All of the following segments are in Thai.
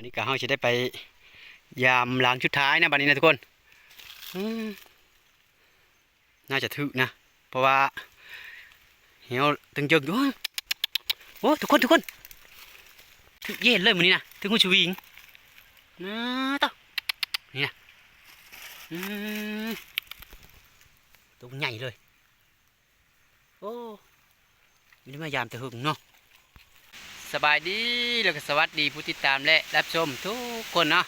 วันนี้ก็เฮาจะได้ไปยามหลังชุดท้ายนะบัดนี้นะทุกคนน่าจะถึกนะ เพราะว่าเหี่ยวตึงเจิงโอ้ทุกคนทุกคนถึกเย็นเลยมื้อนี้นะถึงหูชวิงนะต้านี่นะตัวใหญ่เลยโอ้ไมีมายามแต่หึงเนาะ สบายดีแล้วก็สวัสดีผู้ติดตามและรับชมทุกคนเนาะ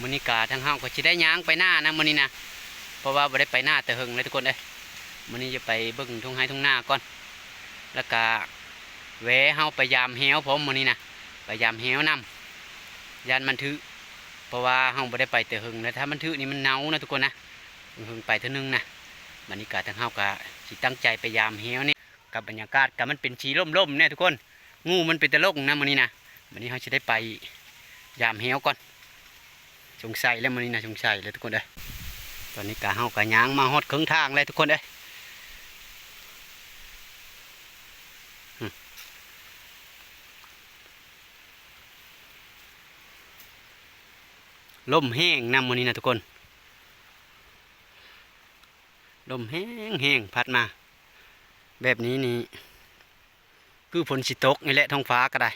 มอนิกาทางห้างก็จะได้ย้างไปหน้านะมอนี้นะเพราะว่าไ่ได้ไปหน้าแต่หึงเลยทุกคนเอ้ยมอนี้จะไปเบิ่งทุ่งไห้ทุ่งหน้าก่อน แล้วก็แวะเฮาไปยามแฮวผมมอนี้นะไปยามแฮวนำยานมันทึเพราะว่าเฮาไ่ได้ไปแต่หึงแล้วถ้ามันทึนี่มันเน่านะทุกคนนะหึงไปเท่านึงนะมอนิกาทางเฮาก็สิตั้งใจไปยามแฮวนี่กับบรรยากาศกับมันเป็นชีร่มๆเนี่ยทุกคน งูมันเป็นตะลกนะมันนี้นะมันนี้เขาจะได้ไปยามเหี่ยวก่อนสงสัยแล้วมันนี้นะสงสัยเลยทุกคนเอ้ยตอนนี้กะเฮากะย้างมาฮอดครึ่งทางเลยทุกคนเอ้ยอืมลมแห้งนำมันนี้นะทุกคนลมแห้งแห้งพัดมา แบบนี้นี่ คือฝนสิตกนี่แหละท้องฟ้าก็ได้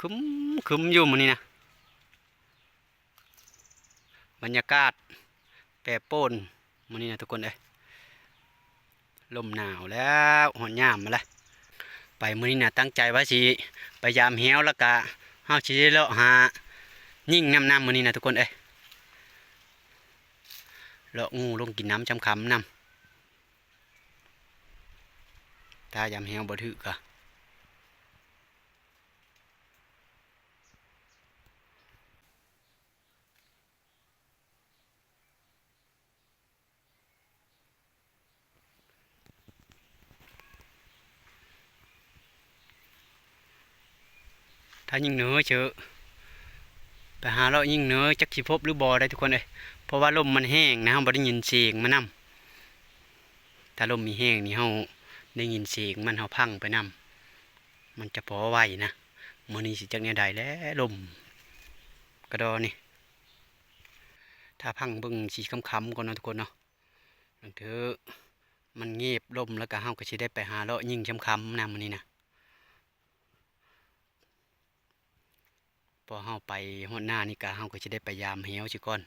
คึมคึมอยู่มันนี่นะบรรยากาศแปรปรนมันนี่นะทุกคนเอ้ยลมหนาวแล้วหอนยามมาแล้วไปมันนี่นะตั้งใจว่าสิไปยามเหี่ยวแล้วก็เฮาสิได้เลาะหายิ่งน้ำน้ำมันนี่นะทุกคนเอ้ยเลาะงูลงกินน้ำจำคำน้ำถ้ายามเหี่ยวบ่ถือก ถ้ายิ่งเหนือเชอะไปหาเลาะยิ่งเหนือจักสิพบหรือบ่ได้ทุกคนเลยเพราะว่าลมมันแห้งนะเราบ่ได้ยินเสียงมันนำถ้าลมมีแห้งนี่เฮาได้ยินเสียงมันเฮาพังไปนำมันจะพอไหวนะมื้อนี้สิจักแนวใดแล้วลมกระดอนี่ถ้าพังเบิ่งสีคำๆก่อนนะทุกคนเนาะลังเถอมันเงียบลมแล้วก็เฮาก็สิได้ไปหาเลาะยิ่งคำๆนำมื้อนี้นะ พอเฮาไปฮอดหน้านี่กะเฮาก็สิได้ไปยามเหี่ยวสิก่อน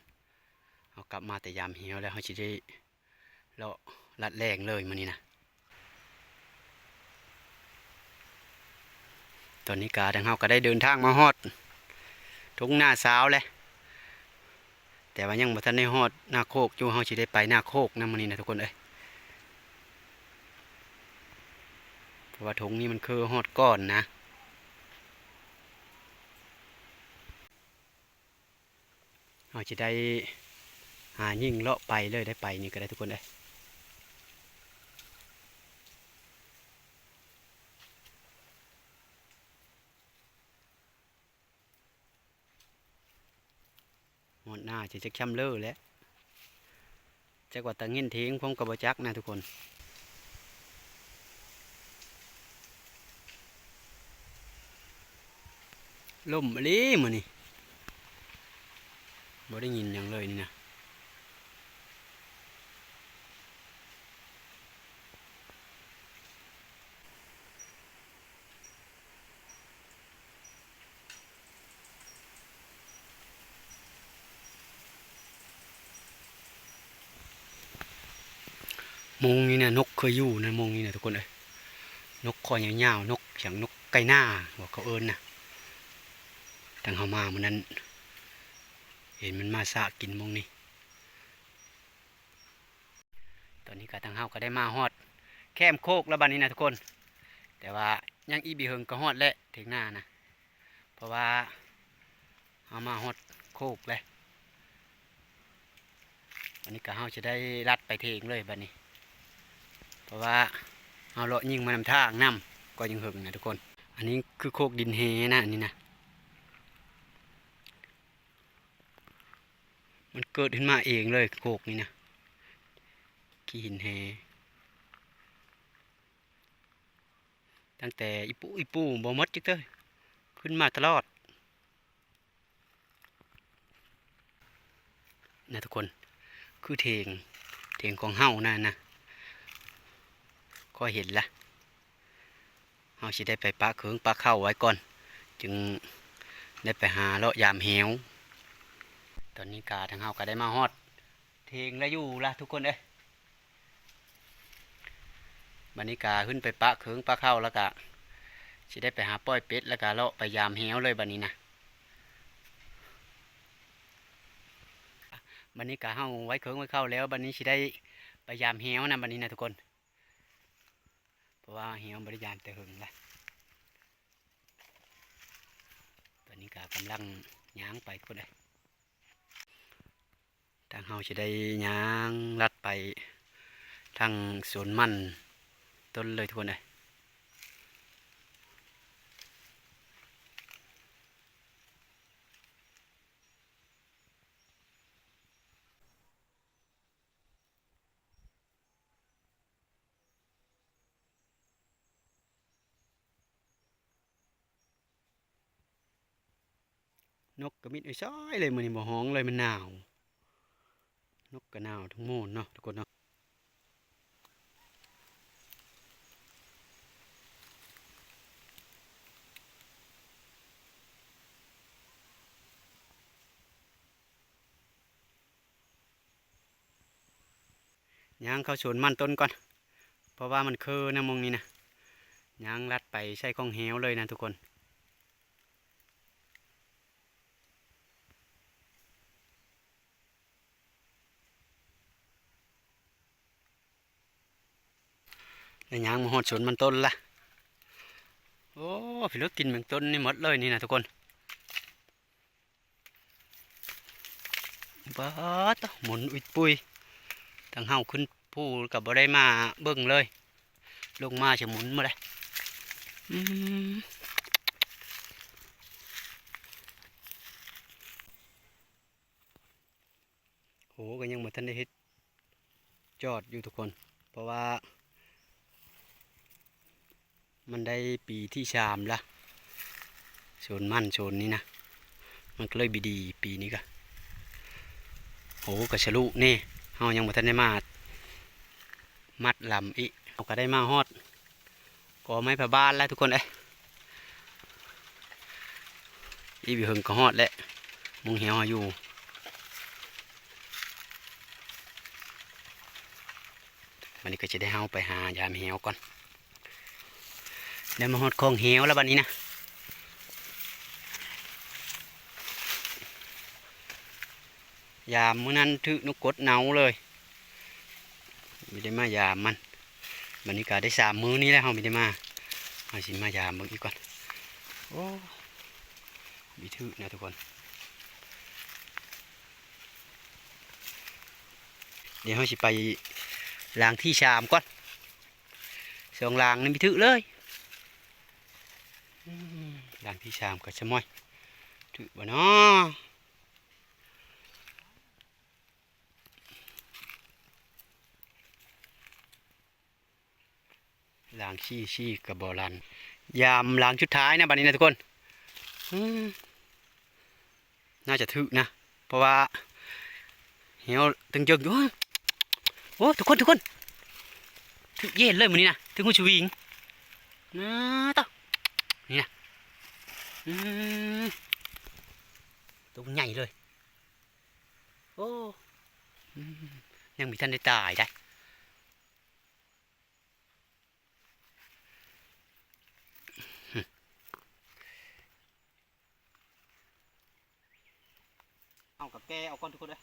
เฮากลับมาแต่ยามเหี่ยวแล้วเฮาสิได้เลาะลัดแรงเลยมื้อนี้นะตอนนี้กาทางเฮาก็ได้เดินทางมาฮอดทุ่งหน้าสาวแล้วแต่ว่ายังบ่ทันได้ฮอดหน้าโคกอยู่เฮาสิได้ไปหน้าโคกนะมื้อนี้นะทุกคนเอ้ยเพราะว่าทุ่งนี้มันคือฮอดก้อนนะ เราจะได้หายิ่งเลาะไปเลยได้ไปนี่ก็ได้ทุกคนเลยหมดหน้าจะจะช้ำเลือแล้วจักว่าตะเงินทิ้งผมกับบจักนะทุกคนล่มลีมือนี่ บ่ได้ยินหยังเลยนี่นะมงนี่นะนกเคยอยู่นะมงนี่นะทุกคนเลยนกคอยยาวๆนกเสียงนกไก่หน้าบอกเขาเอิญนะทางเขามามันนั้น เห็นมันมาสะกินมงนี่ตอนนี้กาทางเฮาก็ได้มาฮอด แคมโคกแล้วบัดนี้นะทุกคน แต่ว่ายังอีบีเฮิงก็ฮอดแหละถึงหน้านะ เพราะว่าเฮามาฮอดโคกเลยวันนี้ก็เฮาจะได้ลัดไปเทงเลยบัดนี้ เพราะว่าเฮาเลาะยิงมานำทางนำก็ยังเฮิงนะทุกคน อันนี้คือโคกดินเฮนะอันนี้นะ มันเกิดขึ้นมาเองเลยโกกนี่นะขีหินแฮตั้งแต่อีปูอีปูบอมดจิกเตอร์ขึ้นมาตลอดนะทุกคนคือเทงเทงของเฮานั่นนะก็เห็นละเฮาชิได้ไปปะเขืงปะเข้าไว้ก่อน จึงได้ไปหาเลาะยามเหว ตอนนี้กาทางเฮาก็ได้มาฮอด เทงแล้วอยู่ละทุกคนเอ้ยบันนี้กาขึ้นไปปะเคืองปะเข้าแล้วก็สิได้ไปหาป้อยเป็ดแล้วก็เลาะไปยามเหวเลยบันนี้นะบันนี้กะเฮาไว้เคิงไว้เข้าแล้วบันนี้สิได้ไปยามเหี่ยวนะบันนี้นะทุกคน เพราะว่าเหี่ยวบริยามแต่หึงละตอนนี้กะกำลังย่างไปคนใด ทางเฮาสิได้ย่างลัดไปทางสวนมันต้นเลยทุกคนเลยนกกระมิดไอ้ซ้อยเลยมันนี่บ่ฮ้องเลยมันหนาว นกก็หนาวทั้งหมดเนาะทุกคนเนาะย่างเข้าสวนมันต้นก่อน เพราะว่ามันคือนะมงนี้นะย่างลัดไปใช้ของแหวเลยนะทุกคน ในยางมาหอดสวนมันต้นละโอ้พี่ลือกกินเหมือนต้นนี่หมดเลยนี่นะทุกคนบ้าตหมุนอุยปุยตั้งเฮาขึ้นผู้กับบ่ได้มาเบิ่งเลย ลงมาจะหมุนมาเลยอืมโหก็ยังหมาทันได้เฮ็ดจอดอยู่ทุกคน เพราะว่า มันได้ปีที่ชามละโซนมั่นโซนนี้นะ มันก็เลยบีดีปีนี้ก็โหกระชลุนี่เฮายังบ่ทันได้มา มัดลำอีเอาก็ได้มาฮอดก็ไม้ผาบ้านแล้วทุกคนเอ้ยอีบิเฮิงก็ฮอดแล้วมุงเหี่ยวอยู่วันนี้ก็จะได้เฮาไปหายามเหี่ยวก่อน เดี๋ยวมาหดคองเหวแล้วบัดนี้นะยามมื้อนั้นถึกนกกดเนาเลยไม่ได้มายามมันบัดนี้ก็ได้สามมื้อนี้แล้วเฮาไม่ได้มาเอาสิมายามเบิ่งอีกก่อนโอ้มีถึกนะทุกคนเดี๋ยวเฮาสิไปลางที่ชามก่อนสองลางนี่มีถึกเลย ด่างที่ชามก็ชะม้อยถือบ่เนาะล้างชี้ชี้กับบอลันยามล้างชุดท้ายนะบัดนี้นะทุกคนน่าจะถึกนะ เพราะว่าเหี่ยวตึงเจิงโอ้ทุกคนทุกคนถึกเย็นเลยมือนี้นะถึงหูชวิงนะต่อ อืมตัวใหญ่เลยโอ้อืมยังมีท่านได้ตายได้ เอากับแกเอาก้อนทุกคนเลย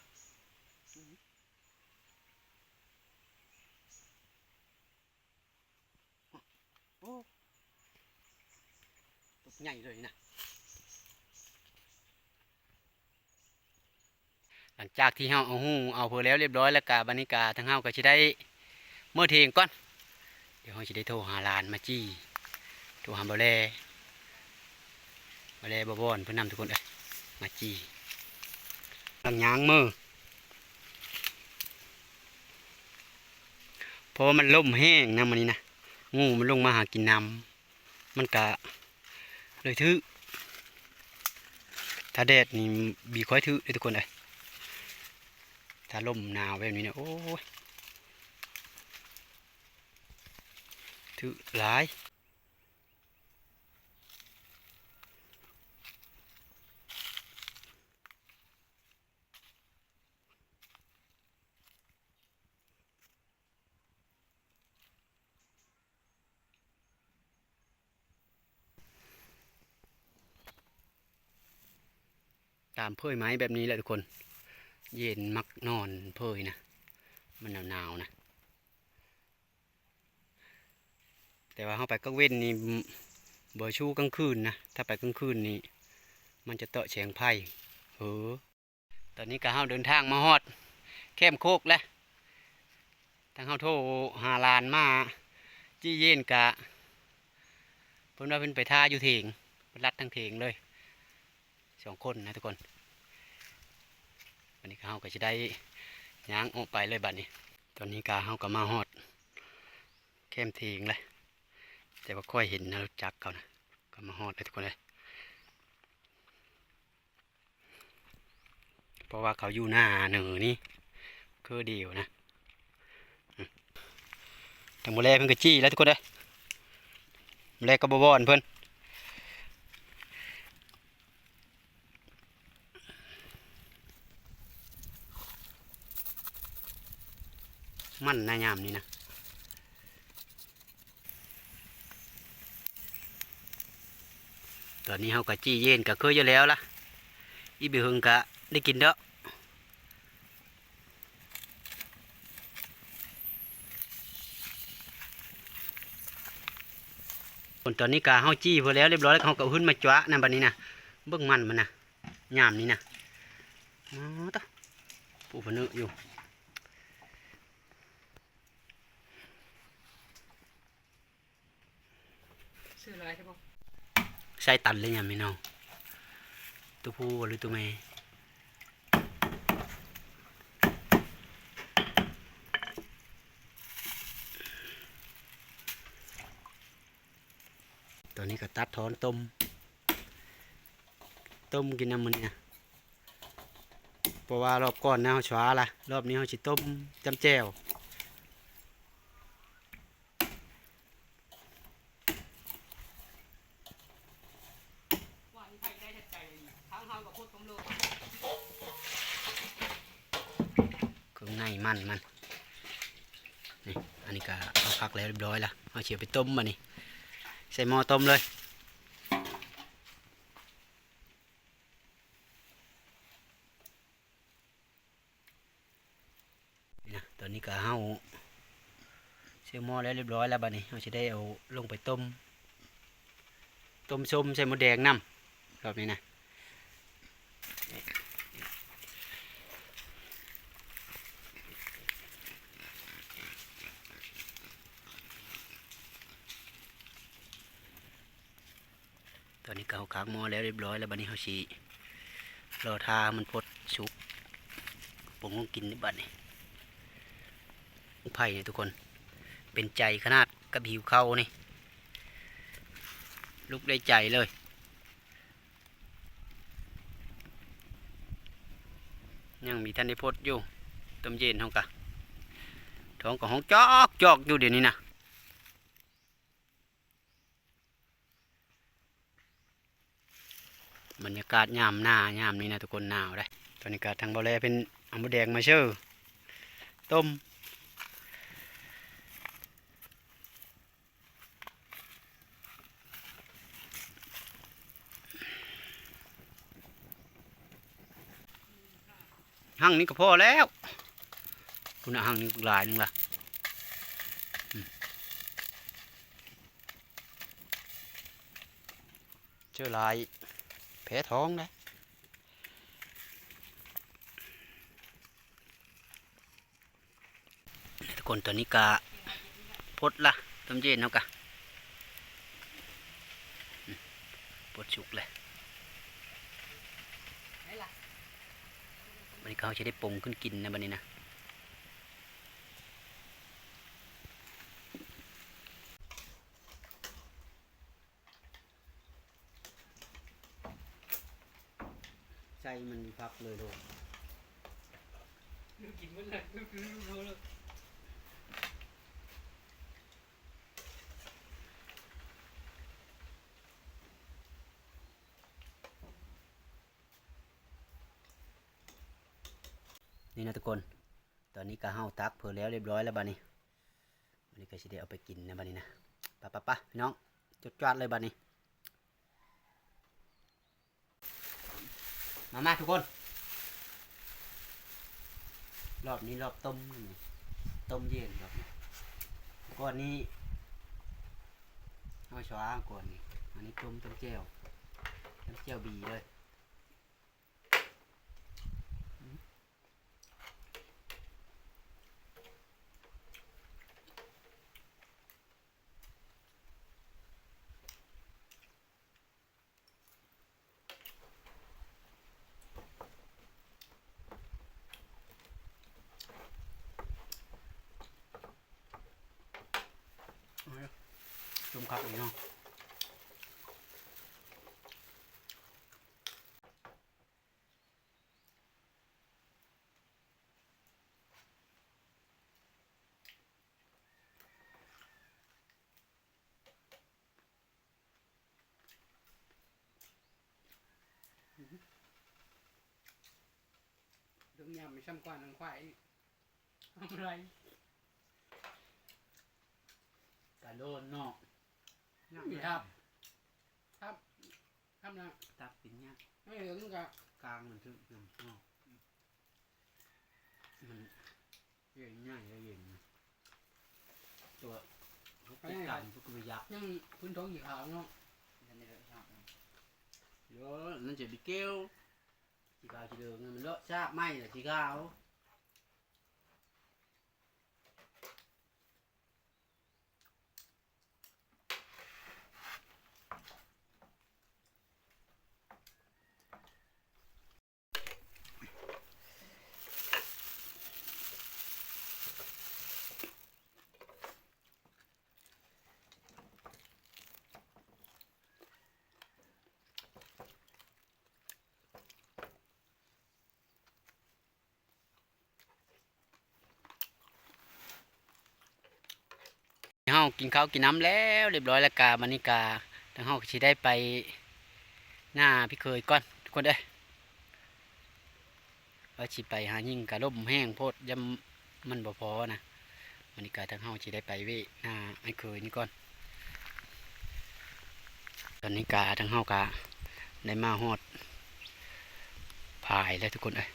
โอ้ตัวใหลังจากที่เฮาเอาหูเอาเพื่อแล้วเรียบร้อยแล้วกะบัดนิกาทั้งเฮาก็สิได้เมื่อเทงก่อน เดี๋ยวเฮาสิได้โทรหาลานมาจี้โทรหาบ่แลบ่แลบ่บ่อนเพิ่นนำทุกคนเอ้ยมาจี้ตั้งยางมือเพราะว่ามันล่มแห้งนะมันนี้นะงูมันลงมาหากินน้ำมันกะเลยทึถ้าแดดนี่บีค่อยทึเลยทุกคนเลย ถ้าลมหนาวแบบนี้เนี่ยโอ้ยถือหลายตามเพื่อยไม้แบบนี้แหละทุกคน เย็นมักนอนเพยนะ มันหนาวๆนะ แต่ว่าเข้าไปก็เว้นนี่บ่ชูกลางคืนนะ ถ้าไปกลางคืนนี่มันจะเตาะแฉงไพ่เออตอนนี้ก็เฮาเดินทางมาฮอด แคมโคกแล้วทางเฮาโทรหาลานมา จี้เย็นกะเพิ่นว่าเพิ่นไปท่าอยู่เถงเพิ่นรัดทั้งเถงเลยสองคนนะทุกคน นนี้ก็เฮาก็จะได้ย่างออกไปเลยบัดนี้ ตอนนี้ก็เฮาก็มาฮอดแคมเทงเลยแต่ว่าค่อยเห็นนะรู้จักเขานะก็มาฮอดเลยทุกคนเลยเพราะว่าเขาอยู่หน้าเหนือนี่คือเดียวนะอืมทางโมเลเพิ่นก็จี้แล้วทุกคนเลยโมเลก็บบอนเพิ่น มันนายามนี่นะตอนนี้เฮากะจี้เย็นกะเคยอยู่แล้วล่ะอีบิหึงกะได้กินเด้อคนตอนนี้กะเฮาจี้พอแล้วเรียบร้อยแล้วเฮาก็เอาขึ้นมาจ้วะนะบัดนี้นะเบิ่งมันมันนะยามนี้นะอ๋อตะผู้พนึกอยู่ ซื้ออะไรใช่ปะ ใส่ตันเลยยังไม่เนาตัวผู้หรือตัวแม่ตัวนี้ก็ตัดถอนต้ม ต้มกินน้ำมันเนี่ยเพราะว่ารอบก่อนนะเขาช้าละรอบนี้เขาจะต้มจำแจว ว่าอีไผ่ได้ใจทั้งเฮากับโคตรสมโล เครื่อง ในมันมันนี่อันนี้ก็เอาพักแล้วเรียบร้อยละเอาเฉียวไปต้มมานี่ใส่หม้อต้มเลยนี่นะตอนนี้ก็เอาใส่หม้อแล้วเรียบร้อยแล้วบัดนี้เราจะได้เอาลงไปต้ม ต้มส้มใส่หมดแดงน้ำรอบนี้นะ ก็เอาค้างหม้อแล้วเรียบร้อยแล้วบัดนี้เขาชีรอทามันพดสุกผมก็กินในบัดนี้ไผ่เนี่ยทุกคนเป็นใจขนาดกับหิวเข้านี่ลุกได้ใจเลยยังมีท่านได้พดอยู่ต้มเย็นห้องกะท้องกับห้องจอกจอกอยู่เดี๋ยวนี้นะ บรรยากาศยามหน้ายามนี้นะทุกคนหนาวได้ตอนนี้ก็ทางบอแลเป็นอัมบูแดงมาเชื่อต้มหั่งนี้ก็พอแล้วคุณหั่งนี้หลายหนึงละอืมเจอหลาย แผลท้องนะทุกคนตัวนี้กะพดละต้มเย็นเนาะกะอืมพดสุกเลยไหนล่ะวันนี้เขาจะได้ปรุงขึ้นกินนะบันนี้นะ ใส่มันพักเลยโลกลูกกินมันเลยลูกลูกลูกลูกนี่นะทุกคน ตอนนี้ก็เฮาตักเผื่อแล้วเรียบร้อยแล้วบัดนี้บัดนี้ก็สิได้เอาไปกินนะบัดนี้นะปะปะปะพี่น้องจดจวดเลยบัดนี้ มามาทุกคน รอบนี้รอบต้มนี่ต้มเย็นรอบนี้ก่อนนี้เอาช้าก่อนนี่อันนี้ต้มต้มแจ่วต้มแจ่วบีเลย จุ่มครับพี่น้องเรื่องยำไม่ช่ำกว่านังควายทำไรกระโดดเนาะ นี่ครับ ครับ ครับนะตักปินเนี่ยไม่เหลืองกับกลางมันถึงน้ำเนาะมันเย็นง่ายแล้วเย็นนะตัวเขาไปกันพวกกุยักษ์ยังพื้นท้องสีขาวเนาะเยอะนั่นจะดิเกลสีขาวสีเหลืองมันเลอะซากไหมน่ะสีขาวากินข้าวกินน้ำแล้วเรียบร้อยแล้วกาบันนี้กาทางเฮาก็สิได้ไปหน้าพี่เคยก่อนทุกคนเด้อว่าสิไปหายิ่งกะล่มแห้งโพดยำมันบ่พอนะวันนี้กาทางเฮาสิได้ไปเวยหน้าไอ้เคยนี่ก่อน ตอนนี้กาทางเฮากาได้มาฮอดพายแล้วทุกคนเอ้ย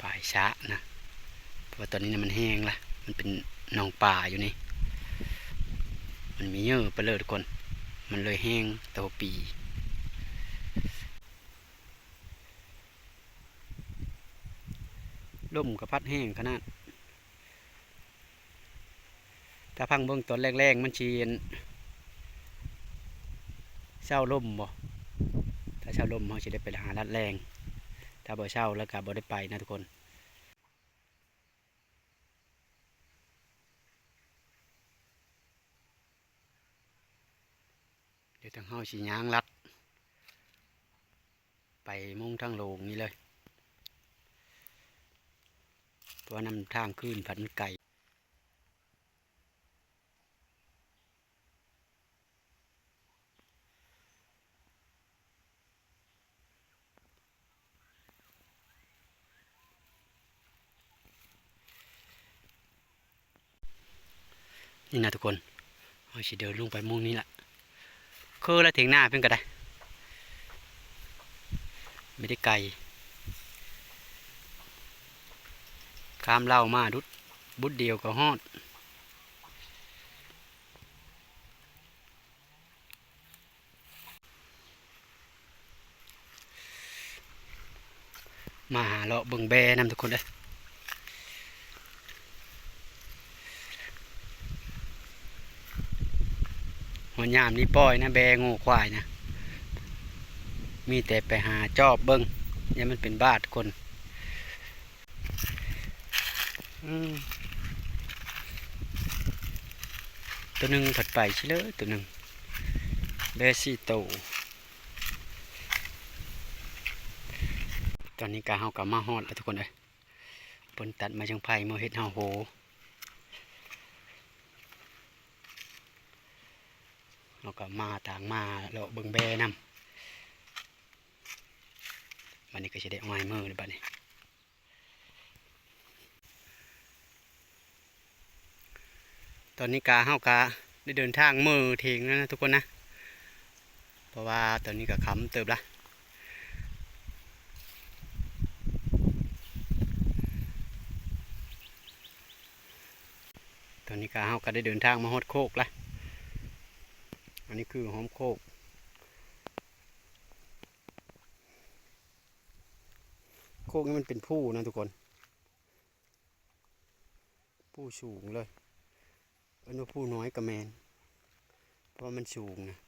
พายช้านะเพราะว่าตอนนี้นะมันแห้งละมันเป็น หนองป่าอยู่นี่ มันมีเยอะไปเลยทุกคน มันเลยแห้งโตวปีล่มกับพัดแห้งขนาดถ้าพังเบื้องต้นแรกๆมันชีนเศร้าล่มบ่ ถ้าเช่าล่มเขาจะได้ไปหาลัดแรง ถ้าบ่เช่าแล้วก็บ่ได้ไปนะทุกคน เดี๋ยว ทางเฮาสิย่างลัด ไปมุ่งทางโลงนี่เลยเพราะว่านำทางขึ้นผันไก่นี่นะทุกคนเราสิเดินลงไปมุ่งนี้แหละ คือแล้วถึงหน้าเพิ่นก็ได้ ไม่ได้ไกลข้ามเล่ามาดุดบุดเดียวก็ฮอดมาหาเลาะเบิ่งแบนำทุกคนเด้อ หัวยามนี่ปล่อยนะแบงูควายนะ มีแต่ไปหาจอบเบิ้งอยังมันเป็นบาทคนตัวหนึ่งผัดไปชิเลยตัวหนึ่งเบซี่โตตอนนี้กาเฮากามาฮอดแล้วทุกคนเลยเพิ่นตัดมาจังไผ่มาเฮ็ดเฮาโห แล้วก็มาต่างมาเลาเบิ่งแบนํบัดนี้ก็สิได้เอาไม้มือเลยบัดนี้ตอนนี้กาเฮากาได้เดินทางมือเทงแล้วนะทุกคนนะ เพราะว่าตอนนี้ก็ค้ำเติบละตอนนี้กาเฮาก็ได้เดินทางมาฮอดโคกละ นนี้คือหอมโคก โคกนี่มันเป็นผู้นะทุกคน ผู้สูงเลยอันนี้ผู้น้อยกระแมน เพราะมันสูงนะ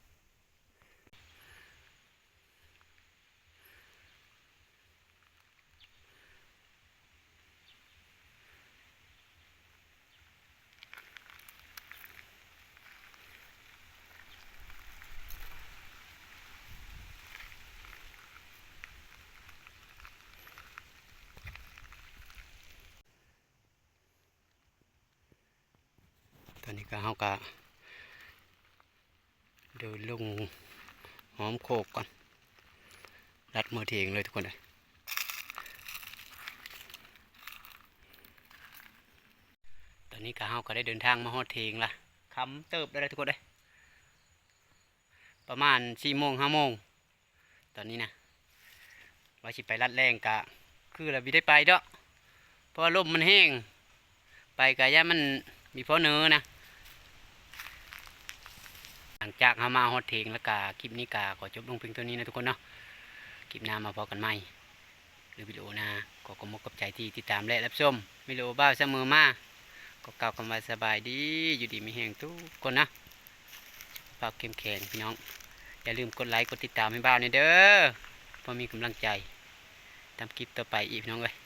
ก็เฮากะเดินลงหอมโคกก่อนรัดมือเทงเลยทุกคนเลยตอนนี้ก็เฮาก็ได้เดินทางมาฮอดเทงละคำเติบได้เลยทุกคนเลยประมาณสี่โมงห้าโมงตอนนี้นะว่าสิไปรัดแรงกะ คือเราไม่ได้ไปเด้อเพราะว่าลมมันแห้ง ไปกะย่ามันมีเพราะเนื้อนะ ลังจากเฮามาฮอดเทงแล้วกะคลิปนี้กะขอจบลงเพียงเท่านี้นะทุกคนเนาะคลิปหน้ามาพอกันใหม่หรือวิดีโอหนะก็ขอมกกับใจที่ติดตามและรับชมวิดีโอบ้าเสมอมาก็กล่าวคำว่าสบายดีอยู่ดีมีแห่งทุกคนนะฝากเข้มแข็งพี่น้อง อย่าลืมกดไลค์กดติดตามให้บ้าวนี่ยเด้อเพื่อมีกำลังใจทำคลิปต่อไปอีกพี่น้องเลย